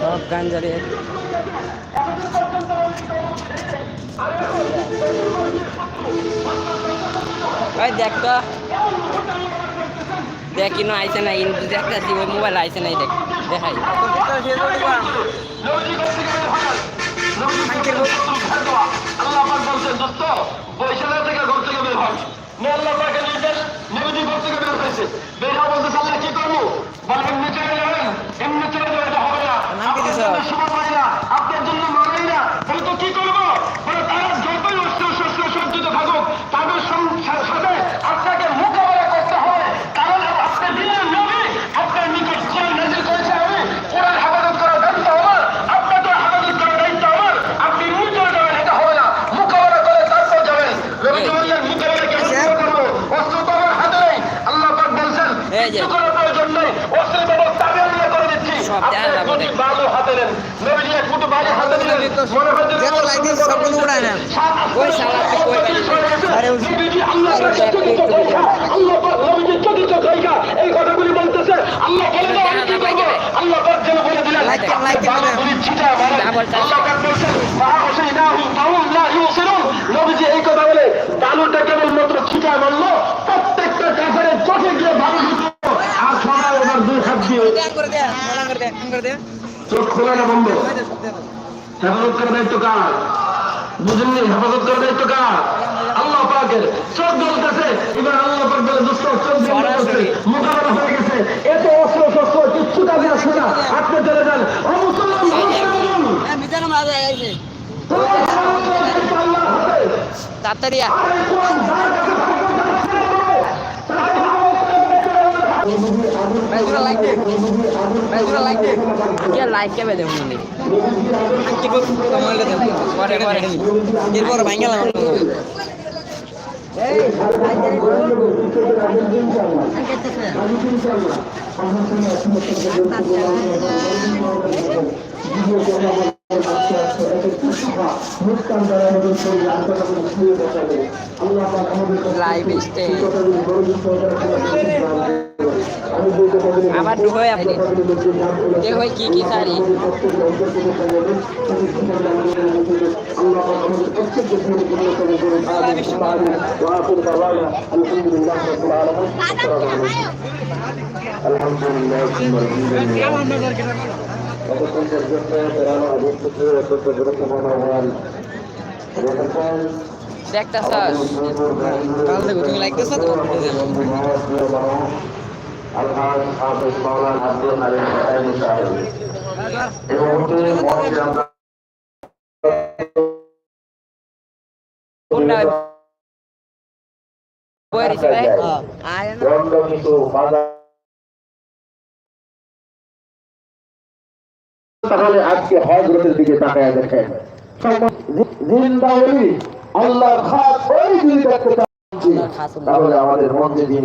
সব গাঞ্জারে ওই দেখ তো। দেখ আইছে না ইন দেখতেছি ওই মোবাইল আইছে নাই দেখ। দেখাই। আল্লাহ পাক বলছেন দোস্ত বৈশালা থেকে ঘর থেকে বের হন। আল্লাহ পাকের নির্দেশ নবীজি ঘর থেকে বের হয়েছে। বের হওয়া বলতে আল্লাহ কি করব? বল এমনি চলে যাবেন। এমনি চলে যাবে হবে না নাম কি দিছো? আপনার জন্য সময় পাই না আপনার জন্য মানাই না বলে তো কি করব বলে তারা যতই অস্ত্র শস্ত্র সজ্জিত থাকুক তাদের সং- সাথে আপনাকে মোকাবেলা করতে হবে কারণ আপনি দিনের নবী আপনার নিকট কোরআন নাজিল করেছে আমি কোরআন হেফাজত করার দায়িত্ব আমার আপনাকে হেফাজত করার দায়িত্ব আমার আপনি মুখ চলে যাবেন এটা হবে না মোকাবেলা করে তারপর যাবেন রবি বললেন মোকাবেলা কেমন করে করব অস্ত্র তো আমার হাতে নেই আল্লাহ পাক বলছেন এই যে। কিছু করার প্রয়োজন নেই অস্ত্রের ব্যবস্থা আমি আল্লাহ করে দিচ্ছি সব আপনি দেয়া যাবে দুটি দেখ। বালু হাতে নেন নবীজি এক মুঠো বালু হাতে নিলেন মনে হয় যেন যত লাইক দিস সবগুলো উড়ায় নেন। ওই শালা তুই কই ওই- এই কথাগুলি বলতেছে। আল্লাহ বলে দাও আমি কি করব? আল্লাহ পাক যেন বলে দিলেন। লাইক দেন, লাইক দেন, বালু গুলি ছিটায় মারেন। ডাবল টাচ আল্লাহ পাক বলছেন, "ফাআশাইনাহু ফাহুম লা ইউসিরুন।" নবীজি এই কথা বলে বালুটা কেবলমাত্র ছিটায় মারলো প্রত্যেকটা কাফেরের চোখে গিয়ে বালু চোখ খোলা না বন্ধ? হেফাজত করার দায়িত্ব কার? বুঝেননি? হেফাজত করার দায়িত্ব কার? আল্লাহ পাকের। চোখ জ্বলতেছে এবার আল্লাহ পাক বলে দোস্ত চোখ জ্বলতেছে মোকাবেলা হয়ে গেছে। এত অস্ত্র শস্ত্র কিচ্ছু কাজে আসবে না। আপনি চলে যান। ও মুসলমান আল্লাহর হাতে। ভাই দুটো লাইক দে ভাই লাইক দে কে লাইক কে দে মনে কি কর কমাইলে দে পরে পরে এরপর ভাঙ গেলাম লাইভ স্টে আবার ঢুকোই আপনি দেখ ভাই কি কি শাড়ি দেখতা স্যার কাল দেখো তুমি লাইক দিছো তো আলহাজ হাফেজ মাওলানা আব্দুল হালিম সাহেব সাহেব এই মুহূর্তে মঞ্চে আমরা কোনটা বই ভাই আয় না বন্ধ কিছু বাধা তাহলে আজকে হজরতের দিকে তাকায় দেখেন। জিন্দাউলি আল্লাহ খাস ওই দিকে দেখতে তাহলে আমাদের মধ্যে দিন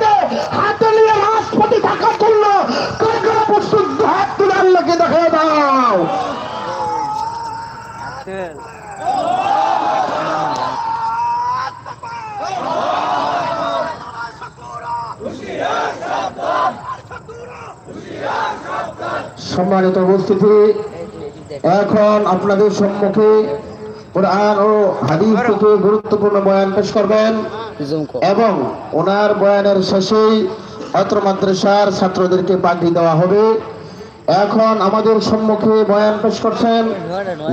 সম্মানিত উপস্থিতি। এখন আপনাদের সম্মুখে কোরআন ও হাদিস থেকে গুরুত্বপূর্ণ বয়ান পেশ করবেন এবং ওনার বয়ানের শেষেই অত্র মাদ্রাসার ছাত্রদেরকে পাঠি দেওয়া হবে। এখন আমাদের সম্মুখে বয়ান পেশ করছেন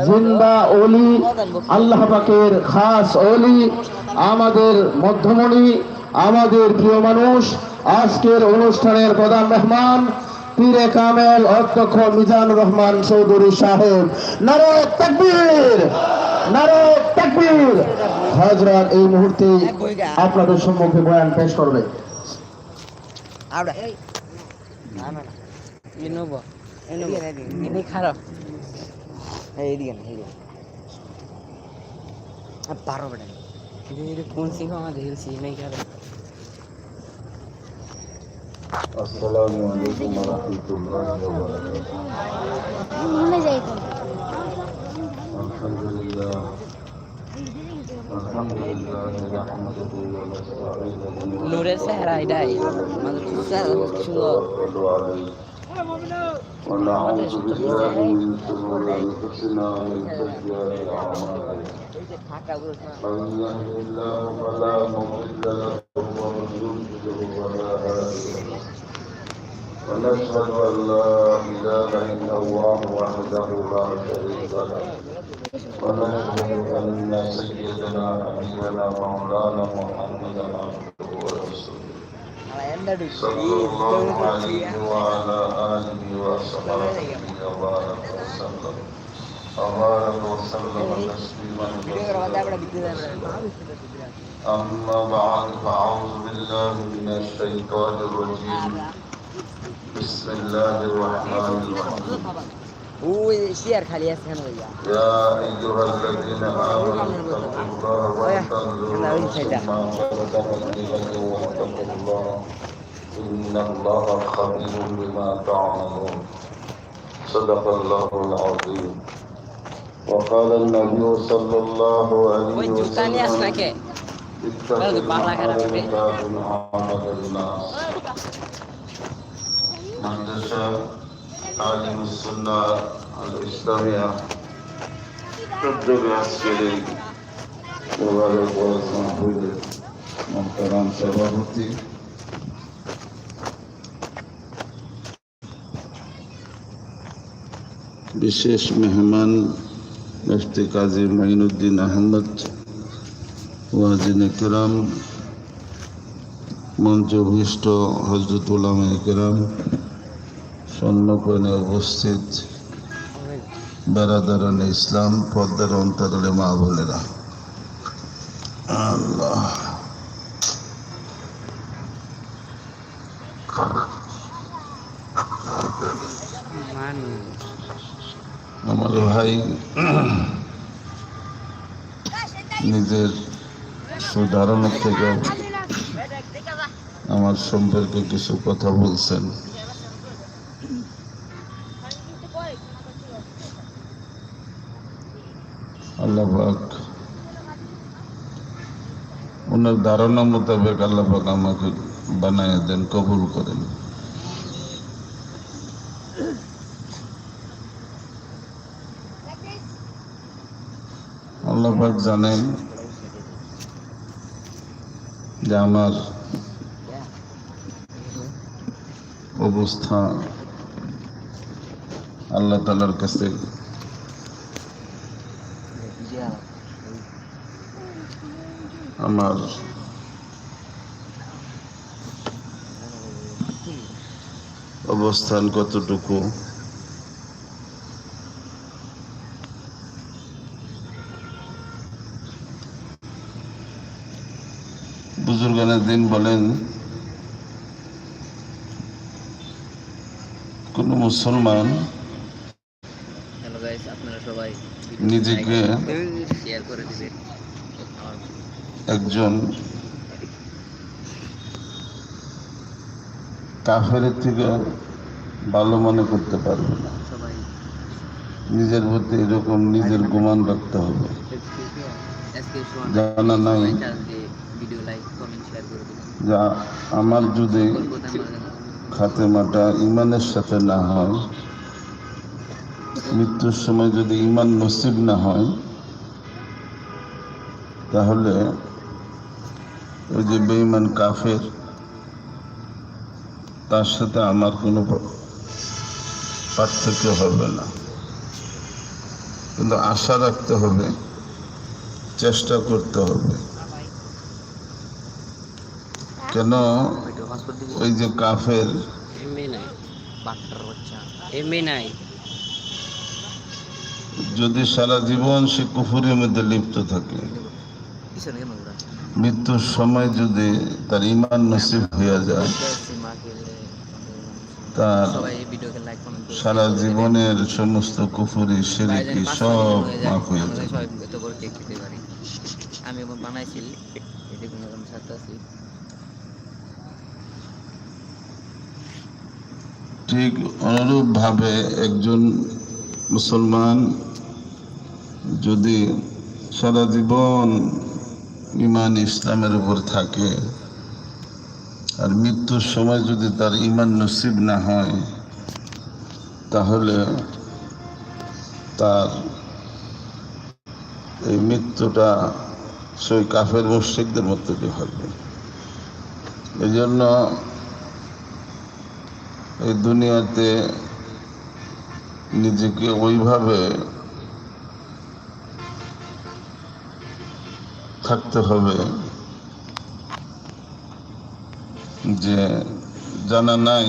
জিন্দা ওলি, আল্লাহ পাকের খাস ওলি, আমাদের মধ্যমণি, আমাদের প্রিয় মানুষ, আজকের অনুষ্ঠানের প্রধান মেহমান পীরে কামেল অধ্যক্ষ মিজানুর রহমান চৌধুরী সাহেব। নারে তাকবীর নারে তাকবীর। হজরত এই মুহূর্তে আপনাদের সম্মুখে বয়ান পেশ করবে। আউড়া। না না ইনোভা এদিকে খারাপ এইদিকে না এইদিকে পারো বেটা। কোন সিংহ আমাদের হিলছি নেই খারাপ السلام عليكم ورحمة الله وبركاته মনে যাই তো الحمد لله الحمد لله نحمده ونستعينه নূরের চেহারা এটাই আমাদের চেহারা সুন্দর ونتوكل عليه ونعوذ بالله من شرور أنفسنا ومن سيئات أعمالنا من يهد الله فلا مضل له ومن يضلل فلا هادي له ونشهد أن لا إله إلا الله وحده لا شريك له. ونشهد أن سيدنا نبينا مولانا محمدا عبده ورسوله. صلى الله عليه وعلى آله وصحبه وبارك وسلم. وبارك وسلم تسليما كثيرا. أما بعد فأعوذ بالله من الشيطان الرجيم. بسم الله الرحمن الرحيم. وشيرك هل يسهم وياه يا أيها الذين آمنوا اتقوا الله وانتظروا ما قدمت لكم واتقوا الله. إن الله خبير بما تعملون. صدق الله العظيم. وقال النبي صلى الله عليه وسلم اتقوا الله وانتظروا ما قدمت لكم मदरसा आलिम सुन्ना अल इस्लामिया প্রোগ্রামে আজকের এই প্রভাবের পড়াশোনা হইলে সম্মুখনে উপস্থিত বেড়াদারান ইসলাম পদ্মার অন্তরালে মা বোনেরা। আল্লাহ। আমার ভাই নিজের সুধারণা থেকে আমার সম্পর্কে কিছু কথা বলছেন। আল্লাহ পাক ওনার ধারণা মোতাবেক আল্লাহ পাক আমাকে বানায় দেন, কবুল করেন। আল্লাহ পাক জানেন যে আমার অবস্থা আল্লাহ তালার কাছে আমার অবস্থান কতটুকু? বুজুর্গানের দিন বলেন কোন মুসলমান নিজেকে শেয়ার করে দিবেন। একজন কাফের থেকে ভালো মনে করতে পারবে না। নিজের প্রতি এরকম নিজের গুমান রাখতে হবে। জানা নাই যা আমার যদি খাতেমাটা ইমানের সাথে না হয়, মৃত্যুর সময় যদি ইমান নসিব না হয়, তাহলে ওই যে বেইমান কাফের, তার সাথে আমার কোনো পার্থক্য হবে না। কিন্তু আশা রাখতে হবে, চেষ্টা করতে হবে। কেন? ওই যে কাফের। যদি সারা জীবন সে কুফুরের মধ্যে লিপ্ত থাকে মৃত্যুর সময় যদি তার ইমান নসিব হয়ে যায় তার সারা জীবনের সমস্ত কুফুরি সিরিকি সব মাফ হয়ে পারি আমি বানাইছি ঠিক অনুরূপভাবে একজন মুসলমান যদি সারা জীবন ইমান ইসলামের উপর থাকে। আর মৃত্যুর সময় যদি তার ইমান নসিব না হয়, তাহলে তার এই মৃত্যুটা সেই কাফের মুশ্রিকদের মধ্যে হবে এই জন্য এই দুনিয়াতে নিজেকে ওইভাবে থাকতে হবে যে জানা নাই